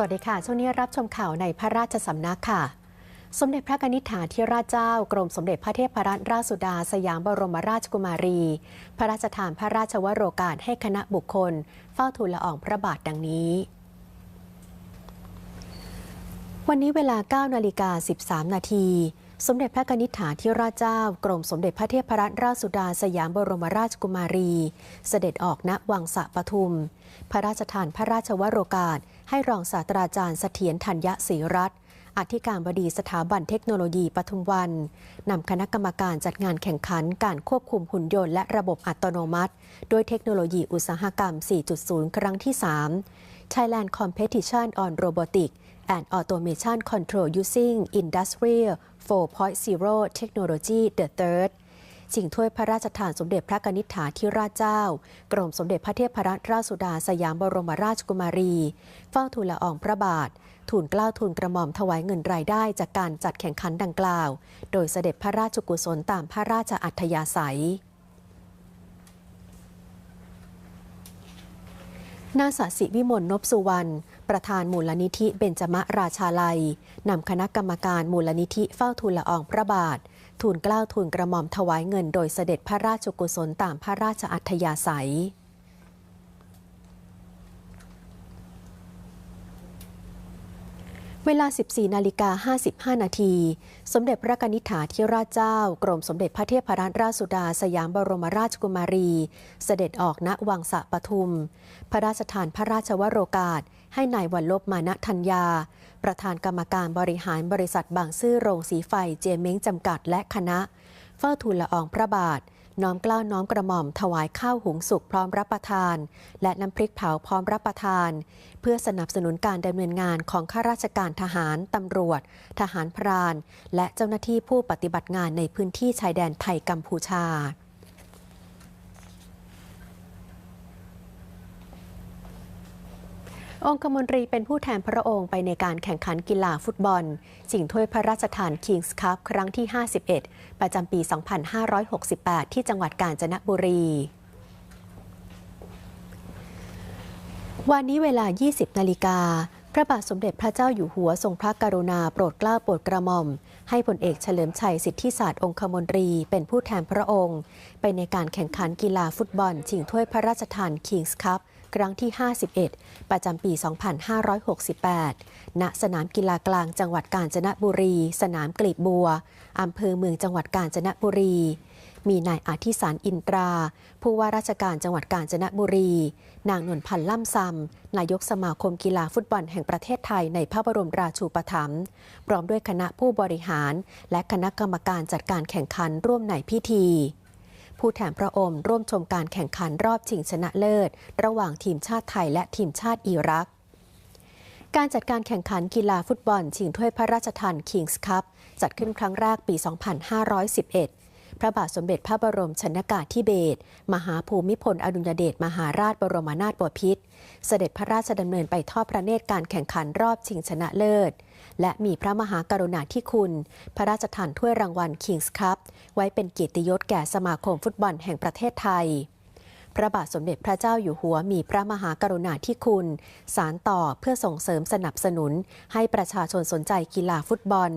วัสดีค่ะ ช่วงนี้รับชมข่าวในพระราชสำนักค่ะ สมเด็จพระนิษฐาธิราชเจ้า กรมสมเด็จพระเทพรัตนราชสุดา สยามบรมราชกุมารี พระราชทานพระราชวโรกาสให้คณะบุคคล เฝ้าทูลละอองพระบาทดังนี้ วันนี้เวลา 9 นาฬิกา 13 นาทีสมเด็จพระนิษฐาธิราชเจ้า กรมสมเด็จพระเทพรัตนราชสุดาสยามบรมราชกุมารี เสด็จออกณวังสะปทุม พระราชทานพระราชวโรกาส ให้รองศาสตราจารย์เสถียรธัญญศรีรัตน์อธิการบดีสถาบันเทคโนโลยีปทุมวันนำคณะกรรมการจัดงานแข่งขันการควบคุมหุ่นยนต์และระบบอัตโนมัติ ด้วยเทคโนโลยีอุตสาหกรรม 4.0 ครั้งที่ 3 Thailand Competition on Robotics and Automation Control Using Industrial 4.0 Technology the Third ชิงถ้วยพระราชทานสมเด็จพระกนิษฐาธิราชเจ้า กรมสมเด็จพระเทพรัตนราชสุดาสยามบรมราชกุมารี เฝ้าทูลละอองพระบาท ทูลเกล้าทูลกระหม่อมถวายเงินรายได้จากการจัดแข่งขันดังกล่าว โดยเสด็จพระราชกุศลตามพระราชอัธยาศัยนาสสิวิมลนพสุวรรณ ประธานมูลนิธิเบญจมราชาลัยนำคณะกรรมการมูลนิธิเฝ้าทูลละอองพระบาท ทูลเกล้าทูลกระหม่อมถวายเงินโดยเสด็จพระราชกุศลตามพระราชอัธยาศัย วลา 14 นาฬิกา 55 นาที สมเด็จพระนิษฐาธิราชเจ้า กรมสมเด็จพระเทพรัตนราชสุดา สยามบรมราชกุมารี เสด็จออกณวังสะปทุม พระราชทานพระราชวโรกาส ให้นายวันลบมานะธัญญา ประธานกรรมการบริหารบริษัทบางซื่อโรงสีไฟเจเม้งจำกัดและคณะ เฝ้าทูลละอองพระบาท น้อมเกล้าน้อมกระหม่อมถวายข้าวหุงสุกพร้อมรับประทาน และน้ำพริกเผาพร้อมรับประทาน เพื่อสนับสนุนการดำเนินงานของข้าราชการทหารตำรวจ ทหารพราน และเจ้าหน้าที่ผู้ปฏิบัติงานในพื้นที่ชายแดนไทยกัมพูชา องคมนตรีเป็นผู้แทนพระองค์ไปในการแข่งขันกีฬาฟุตบอลชิงถ้วยพระราชทานคิงส์คัพครั้งที่ 51 ประจำปี 2568 ที่จังหวัดกาญจนบุรีวันนี้เวลา 20 นาฬิกา พระบาทสมเด็จพระเจ้าอยู่หัวทรงพระกรุณาโปรดเกล้าโปรดกระหม่อม ให้พลเอกเฉลิมชัยสิทธิศาสตร์องคมนตรีเป็นผู้แทนพระองค์ ไปในการแข่งขันกีฬาฟุตบอลชิงถ้วยพระราชทานคิงส์คัพ ครั้งที่ 51 ประจำปี 2568 ณ สนามกีฬากลางจังหวัดกาญจนบุรี สนามกลีบบัว อำเภอเมืองจังหวัดกาญจนบุรี มีนายอาทิสารอินตรา ผู้ว่าราชการจังหวัดกาญจนบุรี นางนวลพันธ์ล่ำซำ นายกสมาคมกีฬาฟุตบอลแห่งประเทศไทยในพระบรมราชูปถัมภ์ พร้อมด้วยคณะผู้บริหาร และคณะกรรมการจัดการแข่งขันร่วมในพิธี ผู้แทนพระองค์ร่วมชมการแข่งขันรอบชิงชนะเลิศ ระหว่างทีมชาติไทยและทีมชาติอิรัก การจัดการแข่งขันกีฬาฟุตบอลชิงถ้วยพระราชทานคิงส์คัพจัดขึ้นครั้งแรกปี 2511 พระบาทสมเด็จพระบรมชนากาธิเบศรมหาภูมิพลอดุลยเดชมหาราชบรมนาถบพิตรเสด็จพระราชดำเนินไปทอดพระเนตรการแข่งขันรอบชิงชนะเลิศ และมีพระมหากรุณาธิคุณ พระราชทานถ้วยรางวัลคิงส์คัพไว้เป็นเกียรติยศแก่สมาคมฟุตบอลแห่งประเทศไทย พระบาทสมเด็จพระเจ้าอยู่หัวมีพระมหากรุณาธิคุณ สารต่อเพื่อส่งเสริมสนับสนุน ให้ประชาชนสนใจกีฬาฟุตบอล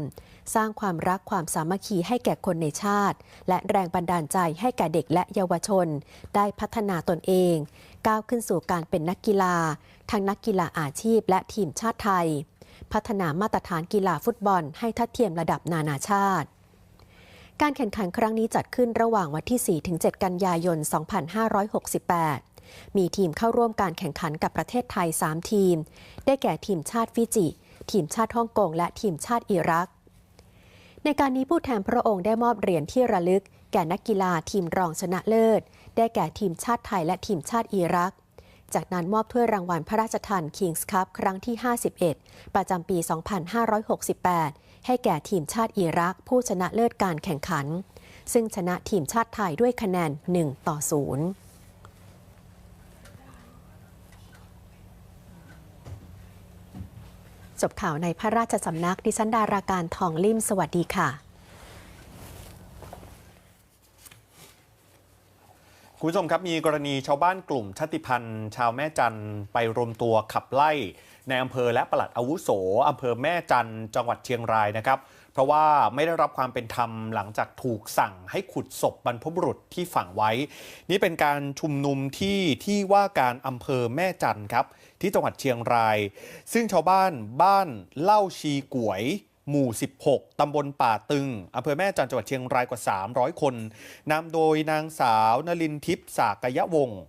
สร้างความรักความสามัคคีให้แก่คนในชาติ และแรงบันดาลใจให้แก่เด็กและเยาวชน ได้พัฒนาตนเอง ก้าวขึ้นสู่การเป็นนักกีฬา ทั้งนักกีฬาอาชีพ และทีมชาติไทย พัฒนามาตรฐานกีฬาฟุตบอลให้ทัดเทียมระดับนานาชาติ การแข่งขันครั้งนี้จัดขึ้นระหว่างวันที่ 4-7 กันยายน 2568 มีทีมเข้าร่วมการแข่งขันกับประเทศไทย 3 ทีม ได้แก่ทีมชาติฟิจิ ทีมชาติฮ่องกง และทีมชาติอิรัก ในการนี้ผู้แทนพระองค์ได้มอบเหรียญที่ระลึก แก่นักกีฬาทีมรองชนะเลิศ ได้แก่ทีมชาติไทยและทีมชาติอิรัก จากนั้นมอบถ้วยรางวัลพระราชทานคิงส์คัพครั้งที่ 51 ประจำปี 2568 ให้แก่ทีมชาติอิรัก ผู้ชนะเลิศการแข่งขัน ซึ่งชนะทีมชาติไทยด้วยคะแนน 1 ต่อ 0จบข่าวในพระราชสำนักดิฉันดาราการทองลิ่มสวัสดีค่ะ คุณผู้ชมครับมีกรณีชาวบ้านกลุ่มชาติพันธุ์ ชาวแม่จันไปรวมตัวขับไล่ในอำเภอและปลัดอาวุโสอำเภอแม่จันจังหวัดเชียงรายนะครับ เพราะว่าไม่ได้รับความเป็นธรรมหลังจากถูกสั่งให้ขุดศพบรรพบุรุษที่ฝังไว้ นี่เป็นการชุมนุมที่ที่ว่าการอำเภอแม่จันครับ ที่จังหวัดเชียงราย ซึ่งชาวบ้านบ้านเล่าชีกวย หมู่ 16 ตำบลป่าตึง อำเภอแม่จันทร์จังหวัดเชียงรายกว่า 300 คน นำโดยนางสาวนลินทิพย์สากยวงศ์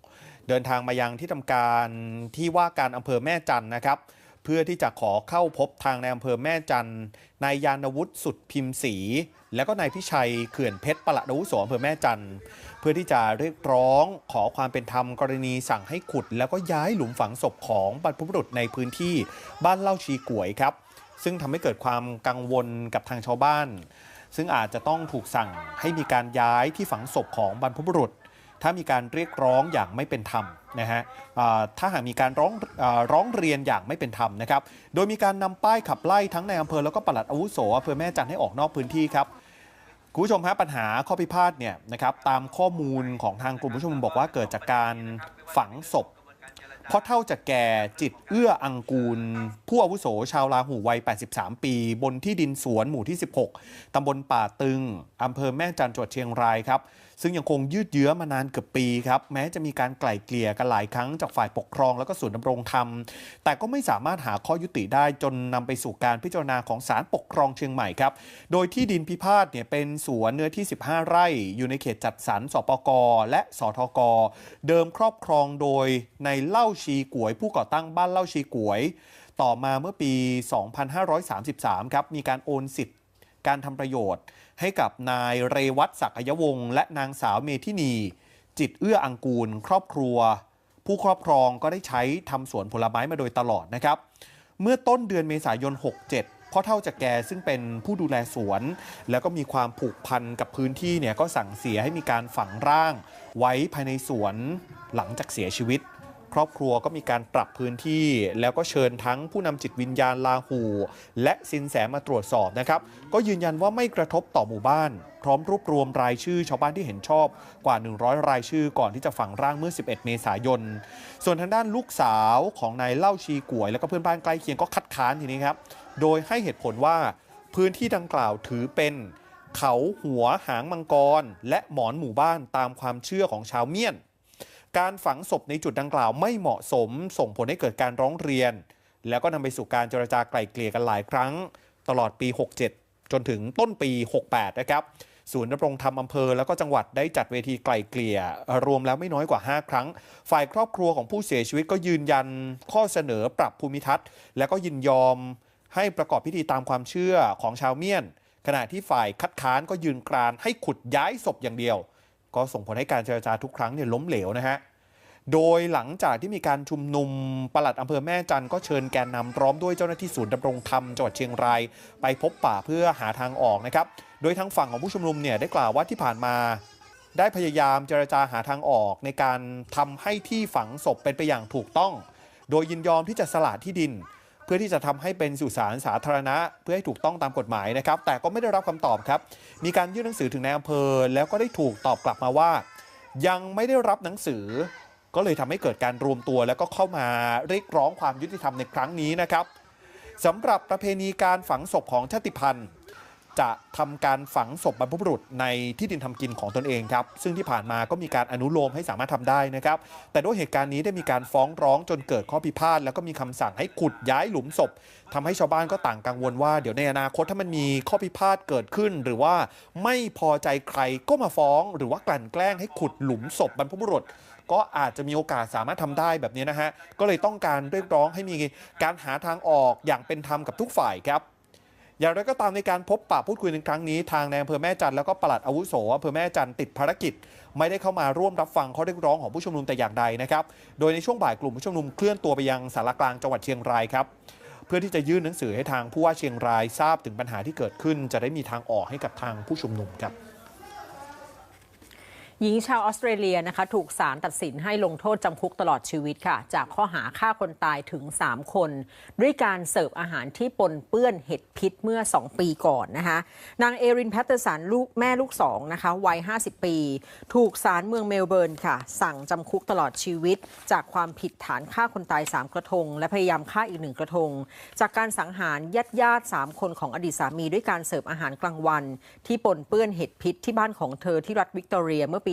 เดินทางมายังที่ทำการที่ว่าการอำเภอแม่จันทร์นะครับ เพื่อที่จะขอเข้าพบทางในอำเภอแม่จันทร์นายยานวุฒิสุดพิมพ์ศรีแล้วก็นายพิชัยเขื่อนเพชรปลัดอาวุโสอำเภอแม่จันทร์เพื่อที่จะเรียกร้องขอความเป็นธรรมกรณีสั่งให้ขุด แล้วก็ย้ายหลุมฝังศพของบรรพบุรุษในพื้นที่บ้านเล่าชีกวยครับ ซึ่งทำให้เกิดความกังวลกับทางชาวบ้าน ซึ่งอาจจะต้องถูกสั่งให้มีการย้ายที่ฝังศพของบรรพบุรุษ ถ้ามีการเรียกร้องอย่างไม่เป็นธรรมนะฮะถ้าหากมีการร้องอร้องเรียนอย่างไม่เป็นธรรมนะครับ โดยมีการนำป้ายขับไล่ทั้งในอำเภอแล้วก็ปลัดอาวุโสอำเภอแม่จันให้ออกนอกพื้นที่ครับคุณผู้ชมฮะปัญหาข้อพิพาทเนี่ยนะครับตามข้อมูลของทางกลุ่มผู้ชุมนุมบอกว่าเกิดจากการฝังศพ เพราะเท่าจะแก่จิตเอื้ออังกูล ผู้อาวุโสชาวลาหูวัย 83 ปี บนที่ดินสวนหมู่ที่ 16 ตำบลป่าตึง อำเภอแม่จันจังหวัดเชียงรายครับซึ่งยังคงยืดเยื้อมานานเกือบปีครับ แม้จะมีการไกล่เกลี่ยกันหลายครั้งจากฝ่ายปกครองแล้วก็ส่วนดำรงธรรม แต่ก็ไม่สามารถหาข้อยุติได้จนนำไปสู่การพิจารณาของศาลปกครองเชียงใหม่ครับ โดยที่ดินพิพาทเนี่ยเป็นสวนเนื้อที่ 15 ไร่ อยู่ในเขตจัดสรรสปกและสทก เดิมครอบครองโดยในเล่าชีกวย ผู้ก่อตั้งบ้านเล่าชีกวย ต่อมาเมื่อปี 2533 ครับ มีการโอนสิทธิ์การทำประโยชน์ ให้กับนายเรวัตศักยวงศ์และนางสาวเมทินี จิตเอื้ออังกูล ครอบครัว ผู้ครอบครองก็ได้ใช้ทำสวนผลไม้มาโดยตลอดนะครับ เมื่อต้นเดือนเมษายน 67พ่อเท่าจากแกซึ่งเป็นผู้ดูแลสวน แล้วก็มีความผูกพันกับพื้นที่เนี่ยก็สั่งเสียให้มีการฝังร่าง ไว้ภายในสวนหลังจากเสียชีวิต ครอบครัวก็มีการปรับพื้นที่ แล้วก็เชิญทั้งผู้นำจิตวิญญาณลาหู และสินแสมาตรวจสอบนะครับ ก็ยืนยันว่าไม่กระทบต่อหมู่บ้าน พร้อมรวบรวมรายชื่อชาวบ้านที่เห็นชอบกว่า 100 รายชื่อก่อนที่จะฝังร่างเมื่อ 11 เมษายน ส่วนทางด้านลูกสาวของนายเล่าชีกวย แล้วก็เพื่อนบ้านใกล้เคียงก็คัดค้านทีนี้ครับ โดยให้เหตุผลว่าพื้นที่ดังกล่าวถือเป็นเขาหัวหางมังกร และหมอนหมู่บ้านตามความเชื่อของชาวเมียน การฝังศพในจุดดังกล่าวไม่เหมาะสม ส่งผลให้เกิดการร้องเรียน แล้วก็นำไปสู่การเจรจาไกล่เกลี่ยกันหลายครั้ง ตลอดปี 67 จนถึงต้นปี 68 นะครับศูนย์ดำรงธรรมอำเภอแล้วก็จังหวัดได้จัดเวทีไกล่เกลี่ย รวมแล้วไม่น้อยกว่า 5 ครั้ง ฝ่ายครอบครัวของผู้เสียชีวิตก็ยืนยันข้อเสนอปรับภูมิทัศน์ และก็ยินยอมให้ประกอบพิธีตามความเชื่อของชาวเมียน ขณะที่ฝ่ายคัดค้านก็ยืนกรานให้ขุดย้ายศพอย่างเดียว ก็ส่งผลให้การเจรจาทุกครั้งเนี่ยล้มเหลวนะฮะโดยหลังจากที่มีการชุมนุมปลัดอำเภอแม่จันก็เชิญแกนนำพร้อมด้วยเจ้าหน้าที่ศูนย์ดำรงธรรมจังหวัดเชียงราย ไปพบป่าเพื่อหาทางออกนะครับ โดยทางฝั่งของผู้ชุมนุมเนี่ยได้กล่าวว่าที่ผ่านมา ได้พยายามเจรจาหาทางออกในการทำให้ที่ฝังศพเป็นไปอย่างถูกต้อง โดยยินยอมที่จะสละที่ดิน เพื่อที่จะทำให้เป็นสุสานสาธารณะ เพื่อให้ถูกต้องตามกฎหมายนะครับ แต่ก็ไม่ได้รับคำตอบครับ มีการยื่นหนังสือถึงนายอำเภอ แล้วก็ได้ถูกตอบกลับมาว่า ยังไม่ได้รับหนังสือ ก็เลยทำให้เกิดการรวมตัว แล้วก็เข้ามาเรียกร้องความยุติธรรมในครั้งนี้นะครับสำหรับประเพณีการฝังศพของชาติพันธุ์ จะทำการฝังศพบรรพบุรุษในที่ดินทำกินของตนเองครับ ซึ่งที่ผ่านมาก็มีการอนุโลมให้สามารถทำได้นะครับ แต่ด้วยเหตุการณ์นี้ได้มีการฟ้องร้องจนเกิดข้อพิพาทแล้วก็มีคำสั่งให้ขุดย้ายหลุมศพทำให้ชาวบ้านก็ต่างกังวลว่าเดี๋ยวในอนาคตถ้ามันมีข้อพิพาทเกิดขึ้น หรือว่าไม่พอใจใครก็มาฟ้อง หรือว่ากลั่นแกล้งให้ขุดหลุมศพบรรพบุรุษก็อาจจะมีโอกาสสามารถทำได้แบบนี้นะฮะ ก็เลยต้องการเรียกร้องให้มีการหาทางออกอย่างเป็นธรรมกับทุกฝ่ายครับ อย่างไรก็ตามในการพบปะพูดคุยในครั้งนี้ทางในอำเภอแม่จันทร์แล้วก็ปลัดอาวุโสอำเภอแม่จันทร์ติดภารกิจ ไม่ได้เข้ามาร่วมรับฟังข้อเรียกร้องของผู้ชุมนุมแต่อย่างใดนะครับ โดยในช่วงบ่ายกลุ่มผู้ชุมนุมเคลื่อนตัวไปยังสารกลางจังหวัดเชียงรายครับเพื่อที่จะยื่นหนังสือให้ทางผู้ว่าเชียงรายทราบถึงปัญหาที่เกิดขึ้น จะได้มีทางออกให้กับทางผู้ชุมนุมครับ หญิงชาวออสเตรเลียนะคะถูกศาลตัดสินให้ลงโทษจำคุกตลอดชีวิตค่ะ จากข้อหาฆ่าคนตายถึง 3 คน ด้วยการเสิร์ฟอาหารที่ปนเปื้อนเห็ดพิษเมื่อ 2 ปีก่อนนะคะ นางเอรินแพตเตอร์สันลูกแม่ลูกสองนะคะวัย 50 ปี ถูกศาลเมืองเมลเบิร์นค่ะ สั่งจำคุกตลอดชีวิต จากความผิดฐานฆ่าคนตาย 3 กระทง และพยายามฆ่าอีกหนึ่งกระทง จากการสังหารญาติญาติสามคนของอดีตสามีด้วยการเสิร์ฟอาหารกลางวัน ที่ปนเปื้อนเห็ดพิษที่บ้านของเธอที่รัฐวิกตอเรียเมื่อปี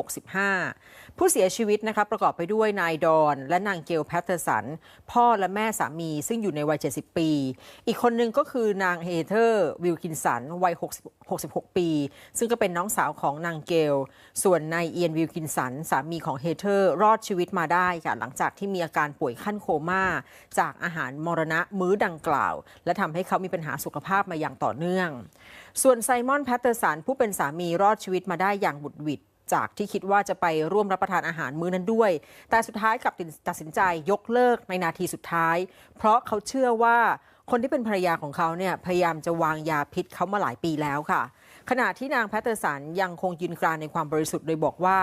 2565 ผู้เสียชีวิตนะคะประกอบไปด้วยนายดอนและนางเกลแพตเตอร์สัน พ่อและแม่สามีซึ่งอยู่ในวัย 70 ปี อีกคนหนึ่งก็คือนางเฮเธอร์วิลคินสัน วัย 66 ปี ซึ่งก็เป็นน้องสาวของนางเกล ส่วนนายเอียนวิลคินสัน สามีของเฮเธอร์รอดชีวิตมาได้ค่ะหลังจากที่มีอาการป่วยขั้นโคม่า จากอาหารมรณะมื้อดังกล่าว และทำให้เขามีปัญหาสุขภาพมาอย่างต่อเนื่อง ส่วนไซมอนแพตเตอร์สันผู้เป็นสามีรอดชีวิตมาได้อย่างบุด จากที่คิดว่าจะไปร่วมรับประทานอาหารมื้อนั้นด้วย แต่สุดท้ายกลับตัดสินใจยกเลิกในนาทีสุดท้าย เพราะเขาเชื่อว่าคนที่เป็นภรรยาของเขาเนี่ยพยายามจะวางยาพิษเขามาหลายปีแล้วค่ะ ขณะที่นางแพตเตอร์สันยังคงยืนกรานในความบริสุทธิ์โดยบอกว่า